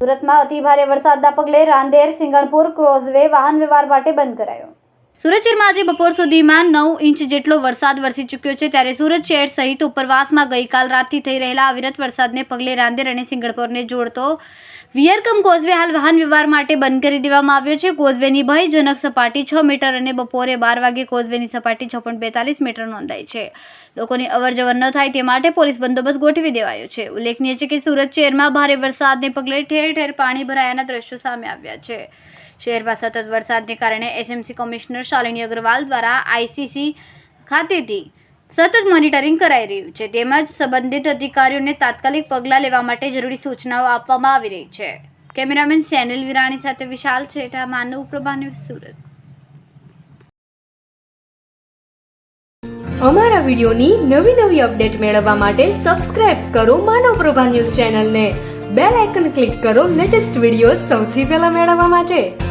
સુરતમાં અતિ ભારે વરસાદના પગલે રાંદેર સિંગણપુર ક્રોઝવે વાહન વ્યવહાર માટે બંધ કરાયો. સુરત શહેરમાં આજે બપોર સુધીમાં નવ ઇંચ જેટલો વરસાદ વરસી ચૂક્યો છે. ત્યારે સુરત શહેર સહિત ઉપરવાસમાં ગઈકાલ રાતથી થઈ રહેલા અવિરત વરસાદને પગલે રાંદેર અને સિંગળપોરને જોડતો વિયરકમ કોઝવે હાલ વાહન વ્યવહાર માટે બંધ કરી દેવામાં આવ્યો છે. કોઝવેની ભયજનક સપાટી છ મીટર અને બપોરે બાર વાગે કોઝવેની સપાટી છ બેતાલીસ મીટર નોંધાઈ છે. લોકોની અવરજવર ન થાય તે માટે પોલીસ બંદોબસ્ત ગોઠવી દેવાયો છે. ઉલ્લેખનીય છે કે સુરત શહેરમાં ભારે વરસાદને પગલે ઠેર ઠેર પાણી ભરાયાના દ્રશ્યો સામે આવ્યા છે. શહેરમાં સતત વરસાદને કારણે એસએમસી કમિશનર શાલિની અગ્રવાલ દ્વારા આઈસીસી ખાતેથી સતત મોનિટરિંગ કરાઈ રહ્યું છે. તેમજ સંબંધિત અધિકારીઓને તાત્કાલિક પગલાં લેવા માટે જરૂરી સૂચનાઓ આપવામાં આવી રહી છે. કેમેરામેન સેનિલ વિરાણી સાથે વિશાલ છેટા માનવ પ્રભા સુરત. અમારા વિડીયોની નવી નવી અપડેટ મેળવવા માટે સબસ્ક્રાઇબ કરો માનવ પ્રભા ન્યૂઝ ચેનલને. બેલ આઇકન ક્લિક કરો લેટેસ્ટ વીડિયો સૌથી પહેલા મેળવવા માટે.